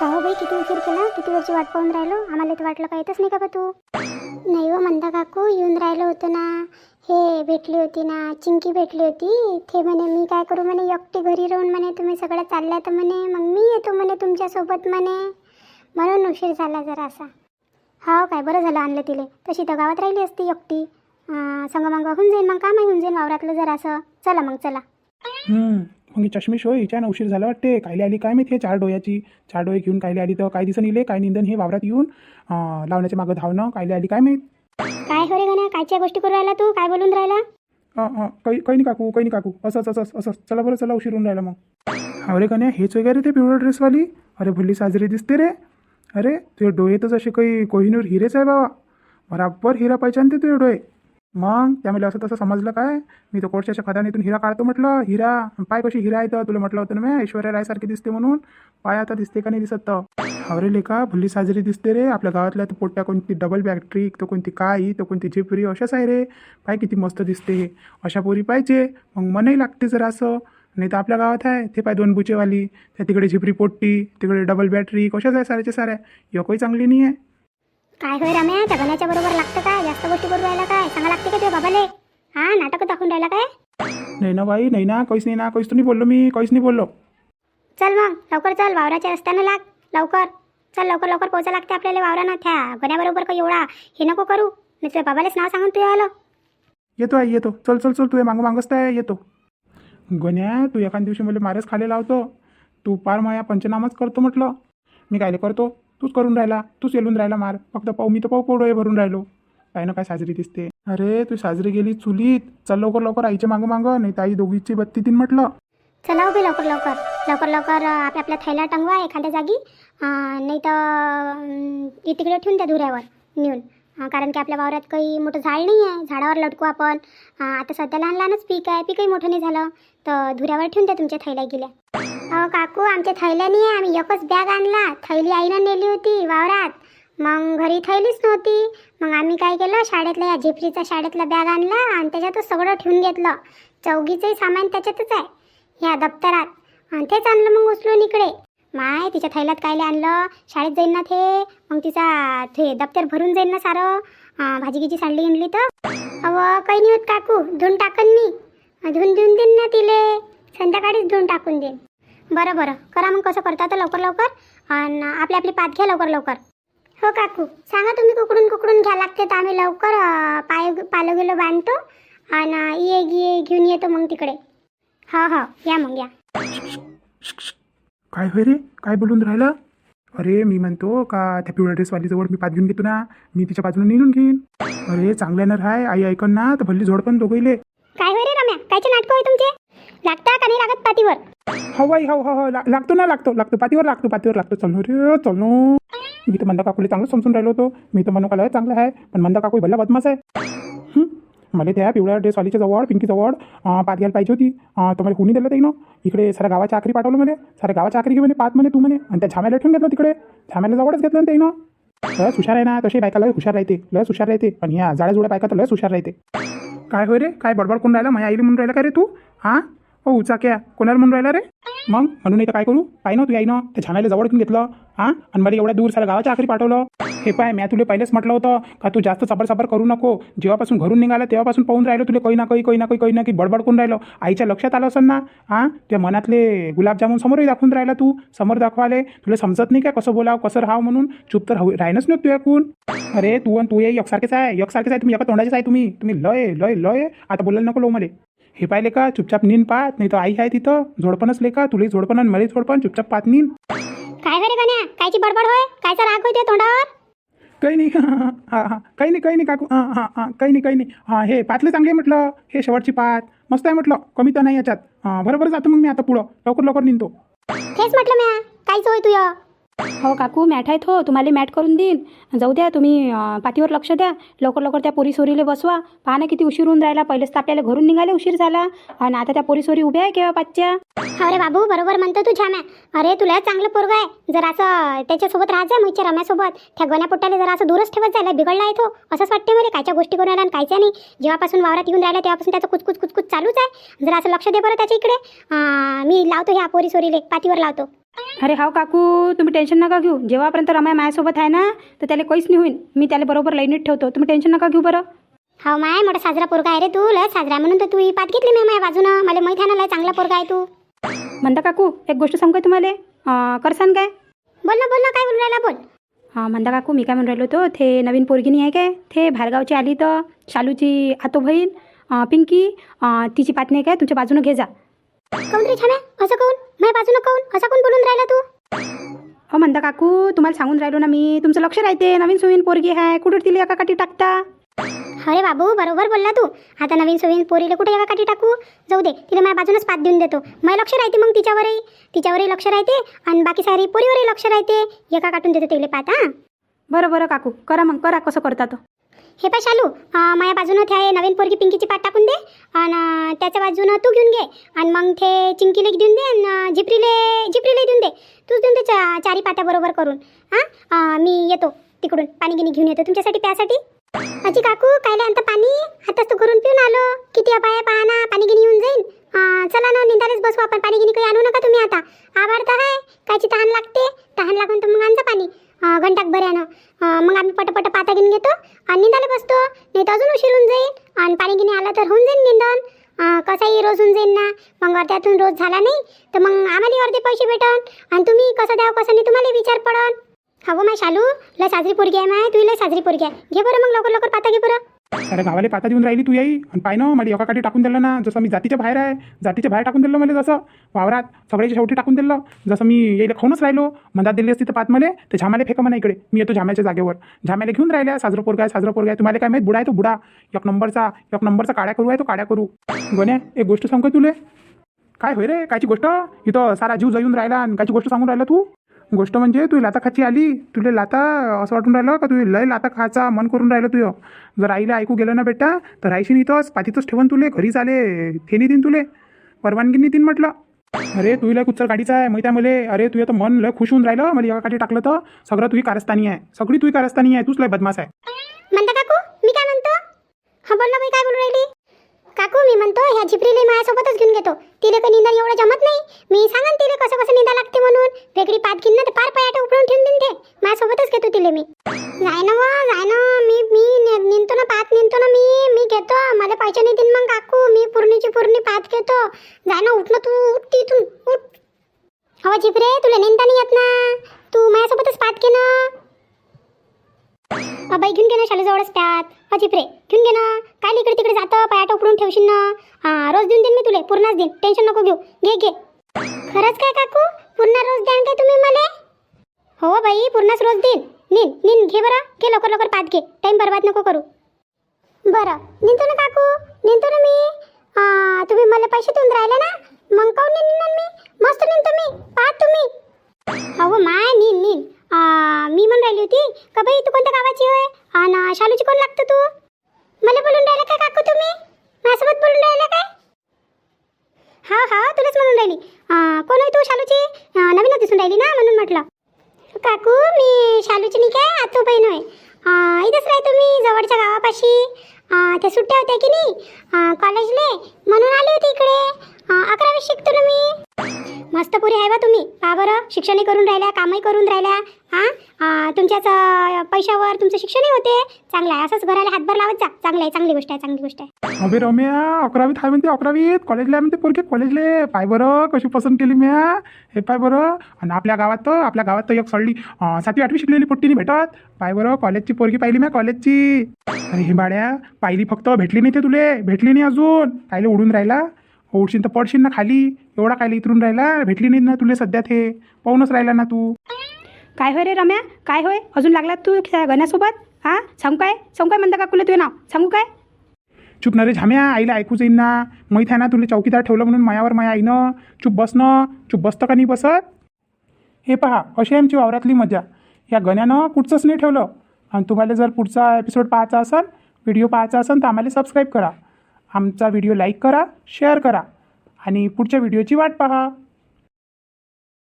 का हो बाई? किती उशीर केला? किती वेळची वाट पाहून राहिलो? आम्हाला तर वाटलं का येतच नाही का बा तू? नाही हो मंदा काकू येऊन राहिलो होतं ना. हे भेटली होती ना चिंकी भेटली होती. ते म्हणे मी काय करू? म्हणे एकटी घरी राहून म्हणे तुम्ही सगळं चालल्या तर म्हणे मग मी येतो म्हणे तुमच्यासोबत म्हणे. म्हणून उशीर झाला जरा असा. हो काय बरं झालं आणलं तिले. तशी तर गावात राहिली असती एकटी. सांगा संग मग होऊन जाईन मग काम होऊन जाईन वावरातलं जरासं. चला मग चला. मग ही चष्मेश होय हिच्या उशीर झाला वाटते कायले आली काय माहिती हे चार डोयाची चार डोळे घेऊन कायले आली तर काय दिसन इले काय निंदन हे वावरात येऊन लावण्याच्या मागं धावणं कायले आली काय माहीत? काय हो रे गण्या कायच्या गोष्टी करू राहिला तू? काय बोलून राहिला? काही काही नाही काकू काही नाही काकू असंच असंच असंच चला बरं चला उशीर होऊन राहिला मग. अरे कन्या हेच वगैरे ते पिवळा ड्रेसवाली अरे भल्ली साजरी दिसते रे. अरे तुझे डोळे तर जसे काही कोहिनूर हिरेच आहे बाबा. बराबर हिरा पाहिजे ते तुझे डोळे. मग त्यामुळे असं तसं समजलं काय? मी तर कोटच्या खदानीतून हिरा काढतो म्हटलं. हिरा पाय कशी हिरा आहे तर तुला म्हटलं होतं ना मी? ऐश्वर्या रायसारखी दिसते म्हणून. पाय आता दिसते का नाही दिसत तर. अरे लेखा भुल्ली साजरी दिसते रे. आपल्या गावातल्या तर पोट्या कोणती डबल बॅटरी तर कोणती काय तर कोणती झिपरी अशाच आहे रे. पाय किती मस्त दिसते अशा पोरी पाहिजे. मग मनही लागते जरा असं. नाही तर आपल्या गावात आहे. ते पाय दोन बुचेवाली. त्या तिकडे झिपरी पोट्टी तिकडे डबल बॅटरी कशाच आहे साऱ्याच्या साऱ्या? एकही चांगली नाही आहे काय होय रम्या? त्या गण्याच्या बरोबर लागतं काय? जास्त गोष्टी करू राहिला काय? सांगा लागते का तुझ्या बाबाले? हा नाटक दाखवून राहिला काय? नाही ना बाई नाही ना काहीच नाही ना काहीच तर नाही बोललो मी काहीच नाही बोललो. चल मग लवकर चल वावराच्या रस्त्यानं लाग लवकर. चल लवकर लवकर पोचा लागते आपल्याला वावरानं. त्या गण्याबरोबर काही एवढा हे नको करू. नाही तुझ्या बाबालेच नाव सांगून तू आलो. येतो आई येतो. चल चल चल तू मागं मागच आहे येतो. गण्या तू एखाद दिवशी मला मारेच खाली लावतो. तू पार माया पंचनामाच करतो म्हटलं. मी कायले करतो? तूच करून राहिला तूच येलून राहिला मार. फक्त पाहू मी तर पाहू पोडोळे भरून राहिलो. काय ना काय साजरी दिसते. अरे तू साजरी गेली चुलीत. चल लवकर लवकर आईच्या मागं मागं नाही तर आई दोघीची बत्ती तीन म्हटलं. चला उभी लवकर लवकर. लवकर लवकर आपल्या आपल्या थैला टंगवा एखाद्या जागी. नाही तर तिकडे ठेवून त्या धुऱ्यावर नेऊन. कारण की आपल्या वावरात काही मोठं झाड नाही आहे. झाडावर लटकू आपण. आता सध्या लहान लहानच पीक आहे. पीकही मोठं नाही झालं. तर धुऱ्यावर ठेवून द्या तुमच्या थैल्या गेल्या. अहो काकू आमच्या थैल्या नाही आहे. आम्ही एकच बॅग आणला. थैली आईनं नेली होती वावरात. मग घरी थैलीच नव्हती. मग आम्ही काय केलं? शाळेतल्या या झेपरीचा शाळेतला बॅग आणला आणि त्याच्यातच सगळं ठेवून घेतलं. चौघीचंही सामान त्याच्यातच आहे. ह्या दप्तरात. आणि तेच आणलं मग उचलून इकडे. माय तिच्या थैल्यात कायले आणलं? शाळेत जाईन ना ते मग तिचा ते दप्तर भरून जाईन ना सारं. भाजी भाजीगीची सांडली आणली तर. अव काही नाही होत काकू. धुवून टाकन मी. धुऊन धुवून देईन ना तिले. संध्याकाळीच धुवून टाकून देईन. बरं बरं. करा मग कसं करता तर लवकर लवकर. आणि आपली आपली पात घ्या लवकर लवकर. हो काकू. सांगा तुम्ही कुकडून कुकडून घ्या लागते तर आम्ही लवकर. पाय पालो गेलो बांधतो. आणि ये गिये घेऊन येतो मग तिकडे. हो हो. या मग या. काय होय रे? काय बोलून राहिला? अरे मी म्हणतो का त्या पिवळ्या ड्रेसवालीजवळ मी पात घेऊन घेतो ना. मी तिच्या बाजूने निघून घेईन. अरे चांगल्या ना राय आई ऐकन ना तर भल्ली झोड पण दोघईले काय होय रे रम्या? कायचे नाटक होय तुमचे? लागता का नाही लागत पातीवर? हो बाई हो हो हो लागतो ना लागतो. लागतो. पातीवर लागतो पातीवर लागतो. चल रे चल नो. मी तर मंदा काकूला चांगलं समजून राहिलो होतो. मी तर म्हणू का चांगलं आहे पण मंदा काकू भल्ला बदमाश आहे? मला त्या पिवळ्या ड्रेसवालीच्या जवळ पिंकीजवळ पात घ्यायला पाहिजे होती. तर मला कुणी दिलं ते ना इकडे साऱ्या गावाच्या आखरी पाठवलं म्हणे साऱ्या गावाच्या आखरी घे म्हणे पात म्हणे तू म्हणे. आणि त्या झाम्याला ठेवून घेतलं तिकडे. झाम्याला जवळच घेतलं ना ते लस हुशार आहे ना तशी बायका लय हुशार राहते. लस हुशार राहते. पण ह्या जाड्या जुड्या बायका तर लस हुशार राहते. काय होय रे? काय बडबड कोण राहिला? माझ्या आईला म्हणून राहिला का रे तू? हां हो उचाक्या. कोणाला म्हणून राहिला रे? मग? म्हणून इथं तर काय करू? पाय ना तू आई ना ते छानायला जवळ घेऊन घेतलं. हां? आणि मला एवढ्या दूर सारा गावाच्या आखरी पाठवलं. हे पाय मी तुला पहिलेच म्हटलं होतं का तू जास्त सबर सबर करू नको? जेव्हापासून घरून निघाला तेव्हापासून पाहून राहिलो तुला काही ना काही काही ना काही काही ना काही बडबड करून राहिलो. आईच्या लक्षात आलं असेल ना? हां? त्या मनातले गुलाबजामुन समोरही दाखवून राहिला तू. समोर दाखवाले. तुला समजत नाही काय कसं बोलाव कसं राहाव म्हणून? चूप तर राहू- राहीनच नाही तू ऐकून अरे तू आणि तू ये एकसारखेच आहे एकसारखेच आहे. तुम्ही एका तोंडाचेच आहे तुम्ही. तुम्ही लय लय लय. आता बोलायला नको लो मला. हे पाहिले का? चुपचाप नीन पाहत नाही तर आई आहे तिथं. झोडपणच ले का? तुलाही झोडपण आणि मलाही झोडपण चुपचाप पाहत नीन. काय होय रे गण्या? कायची बडबड होय? कायचा राग होय तुझ्या तोंडावर? काही नाही. हां हां काही नाही काही नाही काकू. हां हां हां. काही नाही काही नाही. हां हे पातले चांगले म्हटलं. हे शेवटची पात. मस्त आहे म्हटलं. कमी तर नाही याच्यात. हां बरोबर जातो मग मी आता पुढं. लवकर लवकर निघतो तेच म्हटलं म्या. कायच होय तुझं. हो काकू मॅट आहेत हो. तुम्हाला मॅट करून देईन. जाऊ द्या तुम्ही पातीवर पाठीवर लक्ष द्या. लवकर लवकर त्या पोरीसोरीला बसवा. पहा ना किती उशीर होऊन राहिला. पहिलेच तर आपल्याला घरून निघाले उशीर झाला. आणि आता त्या पोरी सोरी उभ्या आहे केव्हा पाचच्या अरे बाबू बरोबर म्हणतो तू छान आहे. अरे तुला चांगलं पोरग आहे. जर असं त्याच्यासोबत राहायचं मैच्या रम्यासोबत. त्या गोण्या पोट्याला जरा असं दूरच ठेवत जायला बिघडला आहे तो. असंच वाटते मला कायच्या गोष्टी करून राहिला आणि कायच्या नाही. जेव्हापासून वावरात येऊन राहिला तेव्हापासून त्याचं कुचकुच कुचकुच चालूच आहे. जरा असं लक्ष दे बरं त्याच्या इकडे. मी लावतो ह्या पोरी सोरीले पातीवर लावतो. अरे हाव काकू तुम्ही टेन्शन नका घेऊ. जेव्हापर्यंत रमाय माझ्यासोबत आहे ना तर त्याला काहीच नाही होईल मी त्याला बरोबर लाईनीत ठेवतो. तुम्ही टेन्शन नका घेऊ बरं. हो माय मोठा साजरा पोरगा आहे रे तू लय साजरा. म्हणून तर तू ही पाठ घेतली मी माझ्या बाजूनं. मला माहिती आहे ना लय चांगला पोरगा आहे तू. म्हणता काकू एक गोष्ट सांगू तुम्हाला? करसान काय? बोल ना बोल ना काय बोलून राहिला बोल. हां म्हणता काकू मी काय म्हणून राहिलो होतो? ते नवीन पोरगी नाही आहे काय? ते बाहेरगावची आली तर शालूची आतो बहीण पिंकी तिची आहे काय? तुमच्या बाजूनं घे जा. काऊन रे छाम्या? असं काऊन माझ्या बाजूनं काऊन असं कोण बोलून राहिला तू? हो म्हणता काकू तुम्हाला सांगून राहिलो ना मी. तुमचं लक्ष राहते. नवीन सुवीन पोरगी आहे कुठं तिला एका काठी टाकता? अरे बाबू बरोबर बोलला तू. आता नवीन सवीन पोरीला कुठे एका काठी टाकू? जाऊ दे तिला माझ्या बाजूनच पात देऊन देतो. माझं लक्ष राहते मग तिच्यावरही. तिच्यावरही लक्ष राहते आणि बाकी सारी पोरीवरही लक्ष राहते. एका काटून देतो तिला हां? बरं बरं काकू. करा मग करा कसं करता तो. हे पाय शालू माझ्या बाजूनं थे नवीन पोरगी पिंकीची पाट टाकून दे आणि त्याच्या बाजूनं तू घेऊन घे आणि मग ते चिंकीले देऊन दे आणि झिपरीले झिपरीले देऊन दे. तूच देऊन दे चा चारी पाट्या बरोबर करून. हां मी येतो तिकडून पाणी गिनी घेऊन येतो तुमच्यासाठी प्यासाठी. अजी काकू कायले आणतं पाणी? आताच तर घरून पिऊन आलो. किती अपाय पहा ना पाणी गिनी येऊन जाईन. चला ना निंदालेच बसू आपण. पाणी गिनी काही आणू नका तुम्ही आता आवडतं आहे कायची तहान लागते तहान लागून तर मग आणजा पाणी अं, घंटाक बऱ्यानं अं, मग आम्ही पटपट पाता घेऊन घेतो आणि निंदाले बसतो नाही तर अजून उशीर होऊन जाईल आणि पाणी गिनी आला तर होऊन निंदन अं, रोज होऊन जाईल ना. मग अर्ध्यातून रोज झाला नाही तर मग आम्हाला अर्धे पैसे भेटन. आणि तुम्ही कसं द्यावं कसं नाही तुम्हाला विचार पडन. हवं माय शालू लय साजरी पोरगी आहे माय तुम्ही लय साजरी पोरगी आहे. घे बरं मग लवकर लवकर पाता घे बरं. अरे गावाला पाता देऊन राहिली तू येई. आणि पाय ना मला एका काठी टाकून दिलं ना. जसं मी जातीच्या बाहेर आहे जातीच्या बाहेर टाकून दिलं मला जसं. वावरात सगळ्याच्या शेवटी टाकून दिलं. जसं मी यायला खाऊनच राहिलो मधात दिली असती तर पात मले. तर झामाले फेका म्हणा इकडे. मी येतो झाम्याच्या जागेवर. झाम्याला घेऊन राहिल्या साजरं पोरगा आहे साजरं पोरगा आहे. तुम्हाला काय माहीत बुडा आहे तो बुडा. एक नंबरचा एक नंबरचा काड्या करू आहे तो काड्या करू. गोण्या एक गोष्ट सांगू तुले? काय होय रे कायची गोष्ट? इथं सारा जीव जळून राहिला आणि कायची गोष्ट सांगून राहिला तू? गोष्ट म्हणजे तू लाता खाची आली तुला लाता असं वाटून राहिलं का तू लय लाता खायचा मन करून राहिलं तुझं? जर आईला ऐकू गेलं ना बेटा तर राहायशी इथंच पाठीतच ठेवून तुले घरीच आले थेनी देईन तुले परवानगी नाही देईन म्हटलं. अरे तुला कुच्चर गाडीचा आहे माहिती आहे मले? अरे तुझं तर मन लय खुश होऊन राहिलं मला एका काठी टाकलं तर. सगळं तुझी कारस्थानी आहे सगळी तुझी कारस्थानी आहे तूच लय बदमाश आहे. म्हणता काकू मी काय म्हणतो? हा बोल ना बाई काय बोलू राहिली? काकू मी म्हणतो ह्या झिपरीले माझ्यासोबतच घेऊन घेतो. तिला काही निंदा एवढं जमत नाही. मी सांगन तिला कसं कसं निंदा लागते म्हणून. वेगळी पात घेईन ना पार पायाटा उपडून ठेवून देईन ते. माझ्यासोबतच घेतो तिला मी. जाय ना वा जाय ना मी मी निंदतो निंतो ना पात निंतो ना मी. मी घेतो. मला पैसे नाही देईन मग काकू. मी पूर्णीची पूर्णी पात घेतो. जाय ना उठ ना तू उठ तिथून उठ. हवा झिपरे तुला निंदा नाही येत ना. तू माझ्यासोबतच पात घे ना. बाई घेऊन घे ना शाळेजवळच प्यात अजिप रे घेऊन घे ना. काय इकडे तिकडे जातं? पाया उकडून ठेवशील ना. हा रोज देऊन देईन मी तुले. पूर्णच देईन. टेन्शन नको घेऊ. घे घे. खरंच काय काकू? पूर्ण रोज द्यान काय तुम्ही मला? हो बाई पूर्णच रोज देईन. नीन नीन घे बरं. घे लवकर लवकर पात घे. टाईम बरबाद नको करू. बरं. निंतो ना काकू. निंतो ना मी. हा, तुम्ही मला पैसे देऊन राहिले ना? मग काऊन मी? मस्त निन होती? का बाई तू कोणत्या गावाची होय? आणि शालूची कोण लागतं तू? मला बोलून राहिलं काय काकू तुम्ही? माझ्यासोबत बोलून राहिलं काय? हा हा तुलाच म्हणून राहिली. कोण होय तू शालूची? नवीनच दिसून राहिली ना म्हणून म्हटलं. काकू मी शालूची नाही काय? आतू बहीण होय. आ, इथंच राहतो मी जवळच्या गावापाशी. त्या सुट्ट्या होत्या की नाही? कॉलेजले म्हणून आली होती इकडे. अकरावी शिकतो ना मी. मस्त पुरी आहे बा तुम्ही. पहा बरं शिक्षणही करून राहिल्या कामही करून राहिल्या. हां? तुमच्याच पैशावर तुमचं शिक्षणही होते. चांगलं आहे. असंच घराला हातभार लावत जा. चांगलं आहे चांगली गोष्ट आहे चांगली गोष्ट आहे. अभि रम्या अकरावीत आहे म्हणते अकरावीत. कॉलेजला म्हणते पोरके कॉलेजले पाय बरं कशी पसंत केली म्या? हे पाय बरं. आणि आपल्या गावात तर आपल्या गावात तर एक सळली सातवी आठवी शिकलेली पोट्टी भेटत. पाय बरं कॉलेजची पोरगी पाहिली म्या कॉलेजची. अरे हे पाहिली फक्त भेटली नाही ते तुले. भेटली नाही अजून. कायले उडून राहिला. उडशीन तर पडशील ना खाली. एवढा कायले इतरून राहिला? भेटली नाही ना तुले सध्या ते. पाहूनच राहिला ना तू. काय होय रे रम्या? काय होय? अजून लागलात तू गण्यासोबत? हां? सांगू काय? सांगू काय म्हणता काकूला तुझं नाव? सांगू काय? चुप ना रे झाम्या आईला ऐकूच येईन ना. माहीत आहे ना तुला चौकीदार ठेवलं म्हणून मायावर माया आईनं. चुप बसणं चुप बसतं का नाही बसत? हे पहा अशी आमची वावरातली मजा. या गण्यानं कुठचंच नाही ठेवलं. आणि तुम्हाला जर पुढचा एपिसोड पाहायचा असेल व्हिडिओ पाहायचा असेल तर आम्हाला सबस्क्राईब करा. आमचा व्हिडिओ लाईक करा शेअर करा आणि पुढच्या व्हिडिओची वाट पहा.